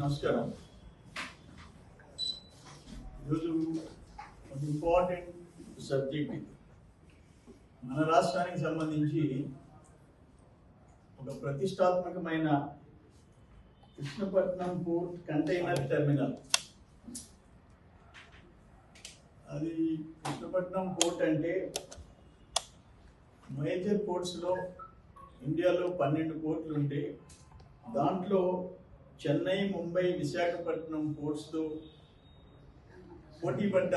నమస్కారం. ఈరోజు ఒక ఇంపార్టెంట్ సబ్జెక్ట్ మన రాష్ట్రానికి సంబంధించి ఒక ప్రతిష్టాత్మకమైన కృష్ణపట్నం పోర్ట్ కంటైనర్ టెర్మినల్ అది కృష్ణపట్నం పోర్ట్ అంటే మేజర్ పోర్ట్స్లో ఇండియాలో పన్నెండు పోర్ట్లు ఉంటే దాంట్లో చెన్నై ముంబై విశాఖపట్నం పోర్ట్స్తో పోటీపడ్డ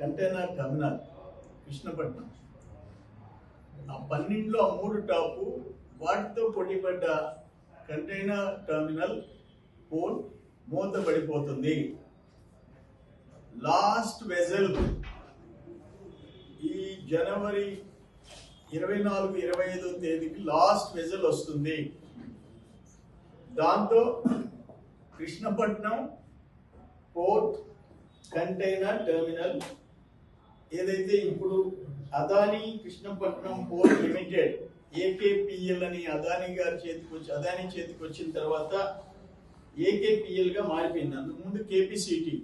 కంటైనర్ టర్మినల్ కృష్ణపట్నం. ఆ పన్నెండులో ఆ మూడు టాపు వాటితో పోటీపడ్డ కంటైనర్ టర్మినల్ పోర్ట్ మూతపడిపోతుంది. లాస్ట్ వెజల్ ఈ జనవరి ఇరవై నాలుగు ఇరవై ఐదో తేదీకి లాస్ట్ వెజల్ వస్తుంది. దాంతో కృష్ణపట్నం పోర్ట్ కంటైనర్ టెర్మినల్ ఏదైతే ఇప్పుడు Adani Krishnapatnam port limited AKPL అని అదానీ గారి చేతికి వచ్చి అదానీ చేతికి వచ్చిన తర్వాత ఏకేపిఎల్గా మారిపోయింది. అంతకుముందు కేపీసీటీ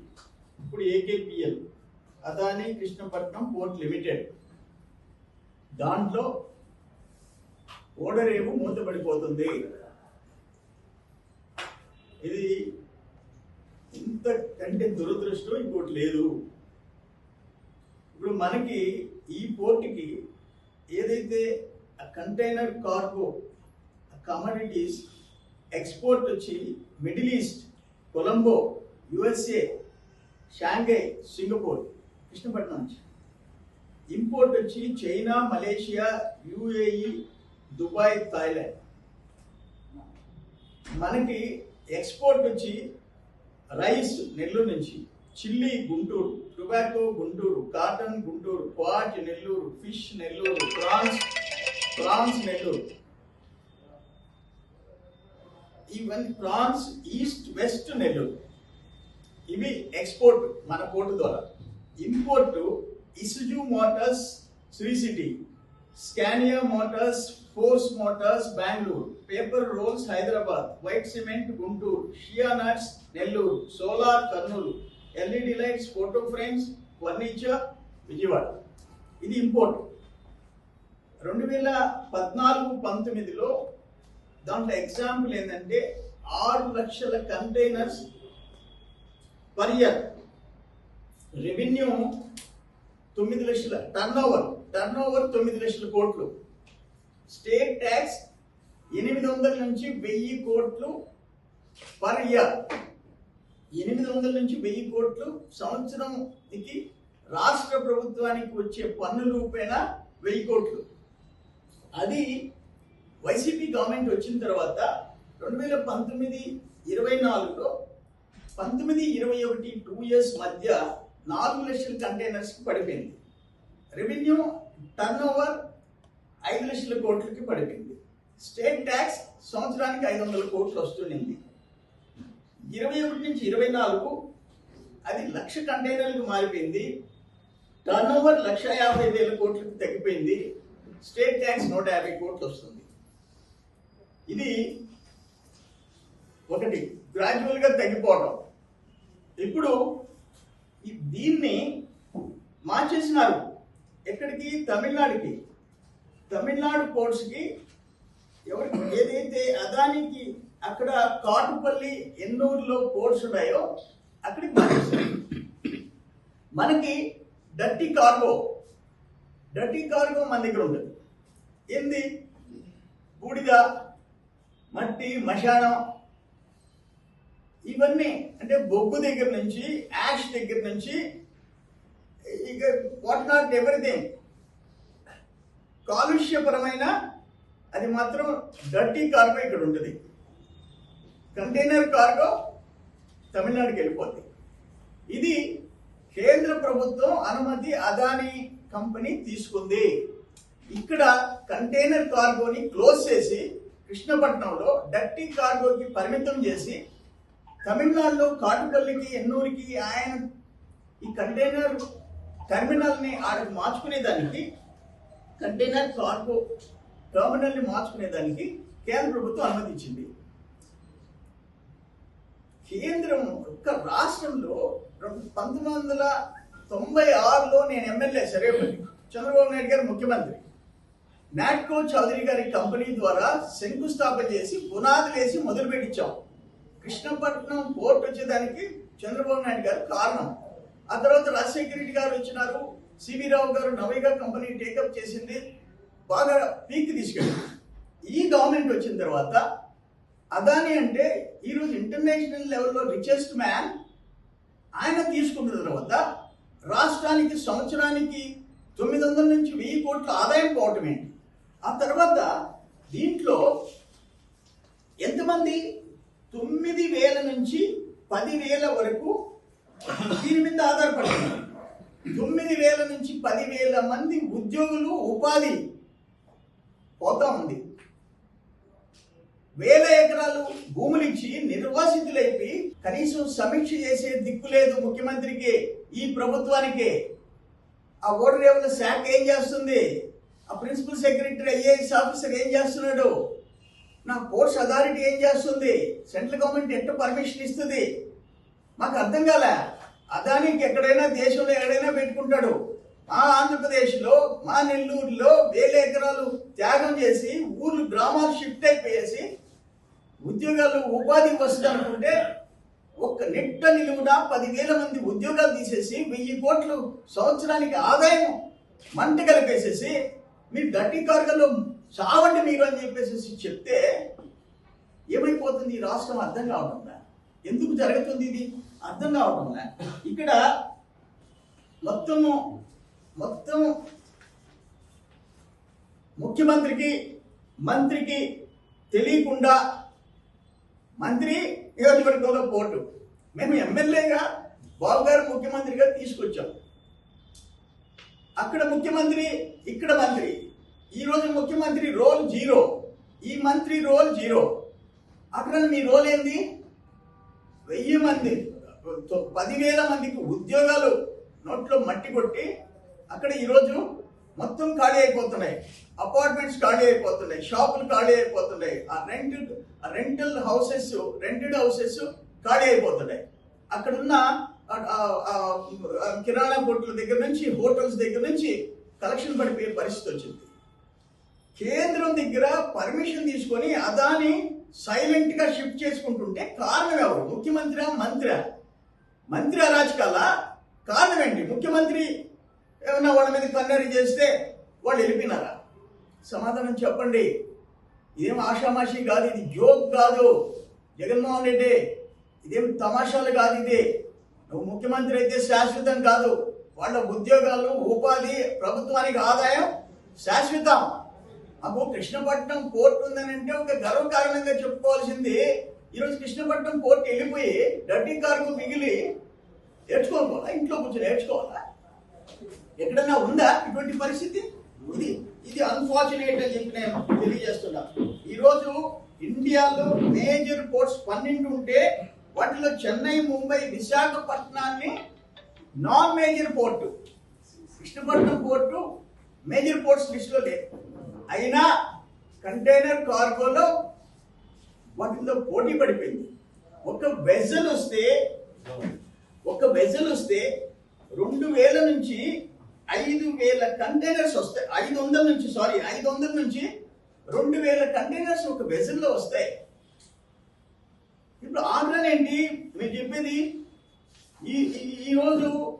ఇప్పుడు AKPL Adani Krishnapatnam port limited. దాంట్లో ఓడరేవు మూతపడిపోతుంది. ఇది ఇంత కంటే దురదృష్టం ఇంకోటి లేదు. ఇప్పుడు మనకి ఈ పోర్టుకి ఏదైతే కంటైనర్ కార్గో కమోడిటీస్ ఎక్స్పోర్ట్ వచ్చి Middle East Colombo USA Shanghai Singapore Krishnapatnam నుంచి. ఇంపోర్ట్ వచ్చి China Malaysia UAE Dubai Thailand మనకి ఎక్స్పోర్ట్ వచ్చి రైస్ నెల్లూరు నుంచి chilli Guntur tobacco Guntur cotton Guntur quartz Nellore fish Nellore prawns prawns Nellore. Even prawns east west Nellore. ఇవి export మన port ద్వారా. Import Isuzu motors Sri City. Scania motors Force motors Bengaluru. Paper rolls Hyderabad white cement Guntur shea nuts Nellore solar Kurnool LED lights photo frames furniture Vijayawada. ఇది import. రెండు వేల పద్నాలుగు పంతొమ్మిదిలో దాంట్లో example ఏంటంటే ఆరు లక్షల కంటైనర్స్ పర్ ఇయర్ రెవెన్యూ తొమ్మిది లక్షల టర్న్ ఓవర్ టర్న్ ఓవర్ తొమ్మిది లక్షల కోట్లు. స్టేట్ ట్యాక్స్ ఎనిమిది వందల నుంచి వెయ్యి కోట్లు పర్ ఇయర్. ఎనిమిది వందల నుంచి వెయ్యి కోట్లు సంవత్సరంకి రాష్ట్ర ప్రభుత్వానికి వచ్చే పన్ను రూపేణ వెయ్యి కోట్లు. అది వైసీపీ గవర్నమెంట్ వచ్చిన తర్వాత రెండు వేల పంతొమ్మిది ఇరవై నాలుగులో పంతొమ్మిది ఇరవై ఒకటి టూ ఇయర్స్ మధ్య నాలుగు లక్షల కంటైనర్స్కి పడిపోయింది. రెవెన్యూ టర్న్ ఓవర్ ఐదు లక్షల కోట్లకి పడిపోయింది. స్టేట్ ట్యాక్స్ సంవత్సరానికి ఐదు వందల కోట్లు వస్తుండింది. ఇరవై ఒకటి నుంచి ఇరవై నాలుగు అది లక్ష కంటైనర్లకు మారిపోయింది. టర్న్ ఓవర్ లక్ష యాభై వేల కోట్లకు తగ్గిపోయింది. స్టేట్ ట్యాక్స్ నూట యాభై కోట్లు వస్తుంది. ఇది ఒకటి గ్రాడ్యువల్గా తగ్గిపోవడం. ఇప్పుడు ఈ- దీన్ని మార్చేసినారు. ఎక్కడికి? తమిళనాడుకి. తమిళనాడు కోర్ట్స్కి ఎవరికి ఏదైతే అదానికి అక్కడ కాటుపల్లి ఎన్నూరులో పోర్ట్స్ ఉన్నాయో అక్కడికి మనకి డర్టీ కార్గో డర్టీ కార్గో మన దగ్గర ఉంటుంది. ఏంది? బూడిద మట్టి మశానం. ఇవన్నీ అంటే బొగ్గు దగ్గర నుంచి యాష్ దగ్గర నుంచి ఇక వాట్ నాట్ ఎవ్రీథింగ్. కాలుష్యపరమైన అది మాత్రం డర్టీ కార్గో ఇక్కడ ఉంటుంది. కంటైనర్ కార్గో తమిళనాడుకి వెళ్ళిపోద్ది. ఇది కేంద్ర ప్రభుత్వం అనుమతి అదానీ కంపెనీ తీసుకుంది. ఇక్కడ కంటైనర్ కార్గోని క్లోజ్ చేసి కృష్ణపట్నంలో డర్టీ కార్గోకి పరిమితం చేసి తమిళనాడులో కాటుపల్లికి ఎన్నూరికి ఆయన ఈ కంటైనర్ టెర్మినల్ని ఆడకు మార్చుకునేదానికి కంటైనర్ కార్గో టెర్మినల్ని మార్చుకునేదానికి కేంద్ర ప్రభుత్వం అనుమతి ఇచ్చింది కేంద్రం ఒక్క రాష్ట్రంలో రెండు- పంతొమ్మిది వందల తొంభై ఆరులో నేను ఎమ్మెల్యే సరేపల్లి చంద్రబాబు నాయుడు గారు ముఖ్యమంత్రి. నాట్కో చౌదరి గారి కంపెనీ ద్వారా శంకుస్థాపన చేసి పునాదులు వేసి మొదలు పెట్టించాం కృష్ణపట్నం పోర్ట్ వచ్చేదానికి చంద్రబాబు నాయుడు గారు కారణం. ఆ తర్వాత రాజశేఖర రెడ్డి గారు వచ్చినారు. సివి రావు గారు నవీగా కంపెనీ టేకప్ చేసింది. బాగా పీక్ తీసుకెళ్ళారు ఈ గవర్నమెంట్ వచ్చిన తర్వాత అదాని అంటే ఈరోజు ఇంటర్నేషనల్ లెవెల్లో రిచెస్ట్ మ్యాన్ ఆయన తీసుకున్న తర్వాత రాష్ట్రానికి సంవత్సరానికి తొమ్మిది వందల నుంచి వెయ్యి కోట్ల ఆదాయం పోవటం ఏంటి? ఆ తర్వాత దీంట్లో ఎంతమంది? తొమ్మిది వేల నుంచి పదివేల వరకు దీని మీద ఆధారపడుతున్నారు తొమ్మిది వేల నుంచి పదివేల మంది ఉద్యోగులు ఉపాధి పోతా ఉంది. వేల ఎకరాలు భూములు ఇచ్చి నిర్వాసితులైపి కనీసం సమీక్ష చేసే దిక్కు లేదు ముఖ్యమంత్రికి ఈ ప్రభుత్వానికి. ఆ ఓటర్ రేవుల శాఖ ఏం చేస్తుంది? ఆ ప్రిన్సిపల్ సెక్రటరీ ఐఏఎస్ ఆఫీసర్ ఏం చేస్తున్నాడు? నా కోర్స్ అథారిటీ ఏం చేస్తుంది? సెంట్రల్ గవర్నమెంట్ ఎట్ట పర్మిషన్ ఇస్తుంది? మాకు అర్థం కాలే. అదానికి ఎక్కడైనా దేశంలో ఎక్కడైనా పెట్టుకుంటాడు. మా ఆంధ్రప్రదేశ్లో మా నెల్లూరులో వేల ఎకరాలు త్యాగం చేసి ఊర్లు గ్రామాలు షిఫ్ట్ అయిపోయేసి ఉద్యోగాలు ఉపాధి వస్తుంది అనుకుంటే ఒక్క నెట్ట నిలువున పదివేల మంది ఉద్యోగాలు తీసేసి వెయ్యి కోట్లు సంవత్సరానికి ఆదాయం మంట కలిపేసేసి మీరు గట్టి కార్గంలో చావండి మీరు అని చెప్పేసి చెప్తే ఏమైపోతుంది? ఈ రాష్ట్రం అర్థం కావడంలా ఎందుకు జరుగుతుంది ఇది? అర్థం కావడంలా ఇక్కడ మొత్తము మొత్తం ముఖ్యమంత్రికి మంత్రికి తెలియకుండా మంత్రి నియోజకవర్గంలో పోటు. మేము ఎమ్మెల్యేగా బాబు గారు ముఖ్యమంత్రిగా తీసుకొచ్చాం. అక్కడ ముఖ్యమంత్రి ఇక్కడ మంత్రి. ఈరోజు ముఖ్యమంత్రి రోల్ జీరో. ఈ మంత్రి రోల్ జీరో. అక్కడ మీ రోల్ ఏంది? వెయ్యి మంది తొ- పదివేల మందికి ఉద్యోగాలు నోట్లో మట్టి కొట్టి అక్కడ ఈరోజు మొత్తం ఖాళీ అయిపోతున్నాయి. అపార్ట్మెంట్స్ ఖాళీ అయిపోతున్నాయి. షాపులు ఖాళీ అయిపోతున్నాయి. ఆ rented rental houses rented houses ఖాళీ అయిపోతున్నాయి. అక్కడున్న కిరాణా కొట్ల దగ్గర నుంచి హోటల్స్ దగ్గర నుంచి కలెక్షన్ పడిపోయే పరిస్థితి వచ్చింది. కేంద్రం దగ్గర పర్మిషన్ తీసుకొని అదాని సైలెంట్గా షిఫ్ట్ చేసుకుంటుంటే కారణం ఎవరు? ముఖ్యమంత్రి మంత్రి. మంత్రి అరాచకాల? కారణం ఏంటి? ముఖ్యమంత్రి ఏమన్నా వాళ్ళ మీద కన్నెరి చేస్తే వాళ్ళు వెళ్ళిపోయినారా? సమాధానం చెప్పండి. ఇదేం ఆషామాషి కాదు ఇది జోక్ కాదు. జగన్మోహన్ రెడ్డి ఇదేం తమాషాలు కాదు ఇది. నువ్వు ముఖ్యమంత్రి అయితే శాశ్వతం కాదు. వాళ్ళ ఉద్యోగాలు ఉపాధి ప్రభుత్వానికి ఆదాయం శాశ్వతం. మాకు కృష్ణపట్నం పోర్ట్ ఉందని అంటే ఒక గర్వకారణంగా చెప్పుకోవాల్సింది. ఈరోజు కృష్ణపట్నం పోర్ట్ వెళ్ళిపోయి డర్టీ కార్కు మిగిలి నేర్చుకోవాలా ఇంట్లో కూర్చొని నేర్చుకోవాలా? ఎక్కడన్నా ఉందా ఇటువంటి పరిస్థితి? ఉంది. ఇది అన్ఫార్చునేట్ అని చెప్పి నేను తెలియజేస్తున్నా. ఈరోజు ఇండియాలో మేజర్ పోర్ట్స్ పన్నెండు ఉంటే వాటిలో చెన్నై ముంబై విశాఖపట్నాన్ని non major port Krishnapatnam port major ports లిస్టులో లేదు. అయినా కంటైనర్ కార్గోలో వాటిలో పోటీ పడిపోయింది. ఒక వెజల్ వస్తే ఒక వెజల్ వస్తే రెండు వేల నుంచి ఐదు వేల కంటైనర్స్ వస్తాయి. ఐదు వందల నుంచి సారీ ఐదు వందల నుంచి రెండు వేల కంటైనర్స్ ఒక వెజల్లో వస్తాయి. ఇప్పుడు ఆంధ్రన్ ఏంటి? మీరు చెప్పేది ఈ ఈ- రోజు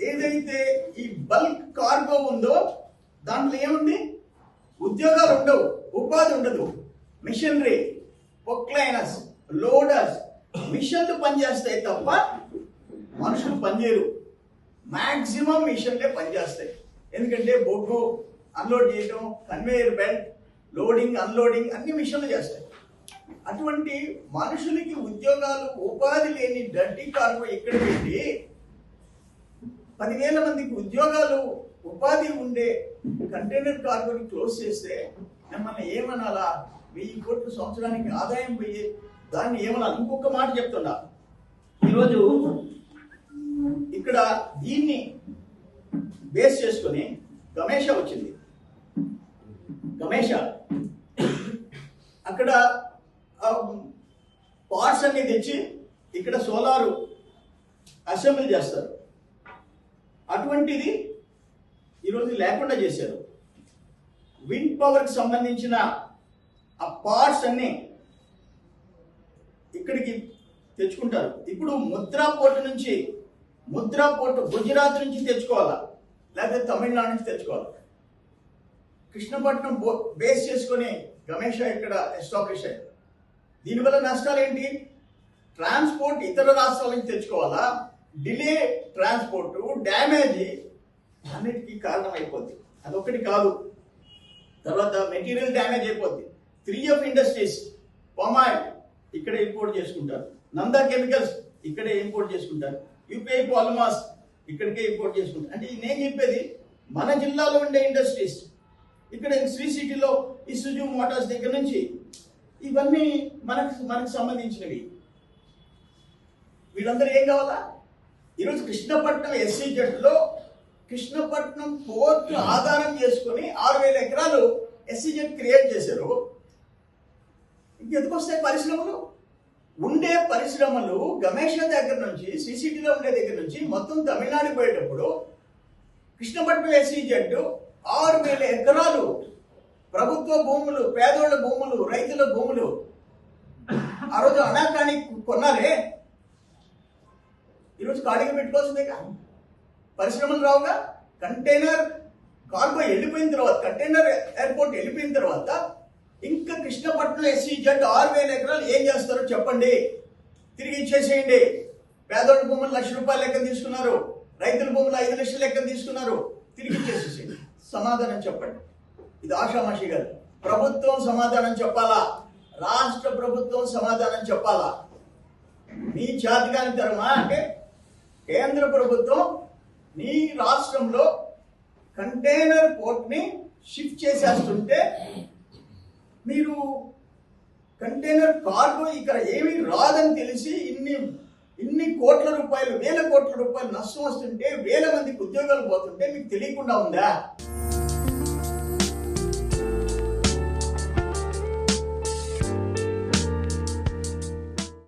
ఏదైతే ఈ బల్క్ కార్గో ఉందో దాంట్లో ఏముంది? ఉద్యోగాలు ఉండవు ఉపాధి ఉండదు. మిషనరీ పొక్లైనర్స్ లోడర్స్ మిషన్లు పనిచేస్తాయి తప్ప మనుషులు పనిచేయరు. మాక్సిమం మిషన్లే పనిచేస్తాయి. ఎందుకంటే బొగ్గు అన్లోడ్ చేయటం కన్వేయర్ బెల్ట్ లోడింగ్ అన్లోడింగ్ అన్ని మిషన్లు చేస్తాయి. అటువంటి మనుషులకి ఉద్యోగాలు ఉపాధి లేని డడ్డీ కార్గో ఇక్కడ పెట్టి పదివేల మందికి ఉద్యోగాలు ఉపాధి ఉండే కంటైనర్ కార్గోని క్లోజ్ చేస్తే మిమ్మల్ని ఏమనాలా? వెయ్యి కోట్లు సంవత్సరానికి ఆదాయం పోయి దాన్ని ఏమనాలి? ఇంకొక మాట చెప్తున్నా. ఈరోజు ఇక్కడ దీన్ని బేస్ చేసుకొని గమేష వచ్చింది. గమేష. అక్కడ పార్ట్స్ అన్ని తెచ్చి ఇక్కడ సోలారు అసెంబ్లీ చేస్తారు. అటువంటిది ఈరోజు లేకుండా చేశారు. విండ్ పవర్కి సంబంధించిన ఆ పార్ట్స్ అన్ని ఇక్కడికి తెచ్చుకుంటారు. ఇప్పుడు ముద్రా పోర్టు నుంచి ముద్ర పోర్టు గుజరాత్ నుంచి తెచ్చుకోవాలా? లేకపోతే తమిళనాడు నుంచి తెచ్చుకోవాలా? కృష్ణపట్నం బేస్ చేసుకొని గమేష ఇక్కడ ఎస్టాబ్లిష్ అయ్యారు. దీనివల్ల నష్టాలు ఏంటి? ట్రాన్స్పోర్ట్ ఇతర రాష్ట్రాల నుంచి తెచ్చుకోవాలా? డిలే ట్రాన్స్పోర్ట్ డ్యామేజ్ అన్నిటికీ కారణం అయిపోద్ది అదొకటి కాదు. తర్వాత మెటీరియల్ డ్యామేజ్ అయిపోద్ది. Three F industries palm oil ఇక్కడ ఇంపోర్ట్ చేసుకుంటారు. నందా కెమికల్స్ ఇక్కడే ఇంపోర్ట్ చేసుకుంటారు. యూపీఐ పాలిమాస్ ఇక్కడికే ఇంపోర్ట్ చేసుకుంటారు. అంటే నేను చెప్పేది మన జిల్లాలో ఉండే ఇండస్ట్రీస్ ఇక్కడ శ్రీ సిటీలో ఇసుజు మోటార్స్ దగ్గర నుంచి ఇవన్నీ మనకు మనకు సంబంధించినవి. వీళ్ళందరూ ఏం కావాలా? ఈరోజు కృష్ణపట్నం ఎస్సీ జట్లో కృష్ణపట్నం పోర్ట్ ఆధారం చేసుకొని ఆరు వేల ఎకరాలు ఎస్సీ జెట్ క్రియేట్ చేశారు. ఇంకెందుకు వస్తాయి పరిశ్రమలు? ఉండే పరిశ్రమలు గమేష దగ్గర నుంచి సిసిటీలో ఉండే దగ్గర నుంచి మొత్తం తమిళనాడు పోయేటప్పుడు కృష్ణపట్నం ఎస్సీ జట్టు ఆరు వేల ఎకరాలు ప్రభుత్వ భూములు పేదోళ్ళ భూములు రైతుల భూములు ఆ రోజు అనాకాని కొన్నారే. ఈరోజు ఖాళీగా పెట్టుకోవాల్సిందేగా పరిశ్రమలు రావుగా కంటైనర్ కార్గో వెళ్ళిపోయిన తర్వాత కంటైనర్ ఎయిర్పోర్ట్ వెళ్ళిపోయిన తర్వాత ఇంకా కృష్ణపట్నం ఎస్సీ జట్ ఆరు వేల ఎకరాలు ఏం చేస్తారో చెప్పండి. తిరిగి ఇచ్చేసేయండి. పేదోళ్ళ భూములు లక్ష రూపాయలు లెక్క తీసుకున్నారు. రైతుల భూములు ఐదు లక్షల లెక్క తీసుకున్నారు. తిరిగి ఇచ్చేసేసేయండి. సమాధానం చెప్పండి. ఇది ఆషామాషి గారు. ప్రభుత్వం సమాధానం చెప్పాలా? రాష్ట్ర ప్రభుత్వం సమాధానం చెప్పాలా? మీ చేతకాని తరమా? అంటే కేంద్ర ప్రభుత్వం నీ రాష్ట్రంలో కంటైనర్ పోర్ట్ని షిఫ్ట్ చేసేస్తుంటే మీరు కంటైనర్ కార్గో ఇక్కడ ఏమీ రాదని తెలిసి ఇన్ని ఇన్ని కోట్ల రూపాయలు వేల కోట్ల రూపాయలు నష్టం వస్తుంటే వేల మందికి ఉద్యోగాలు పోతుంటే మీకు తెలియకుండా ఉందా?